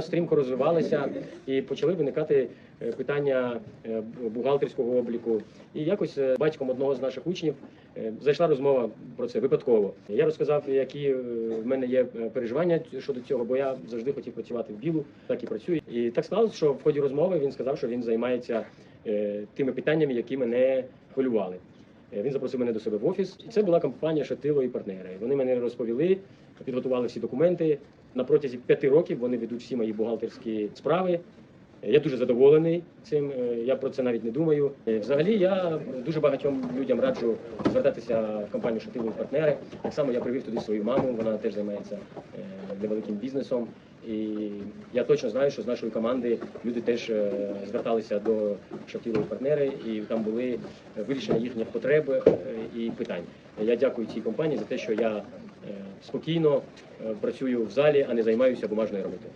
Стрімко розвивалися і почали виникати е, питання е, бухгалтерського обліку. І якось е, батьком одного з наших учнів зайшла розмова про це випадково. Я розказав, які в мене є переживання щодо цього, бо я завжди хотів працювати в білу, так і працюю. І так сталося, що в ході розмови він сказав, що він займається тими питаннями, які мене хвилювали. Він запросив мене до себе в офіс. І це була компанія Шатило і партнери. Вони мене розповіли, підготували всі документи. На протязі п'яти років вони ведуть всі мої бухгалтерські справи. Я дуже задоволений цим. е, Я про це навіть не думаю. Е, Взагалі, я дуже багатьом людям раджу звертатися в компанію Шатило і партнери. Так само я привів туди свою маму. Вона теж займається е, невеликим бізнесом. І я точно знаю, що з нашої команди люди теж зверталися до Шатило партнери, і там були вирішення їхніх потреб і питань. Я дякую цій компанії за те, що я спокійно е, працюю в залі, а не займаюся бумажною роботою.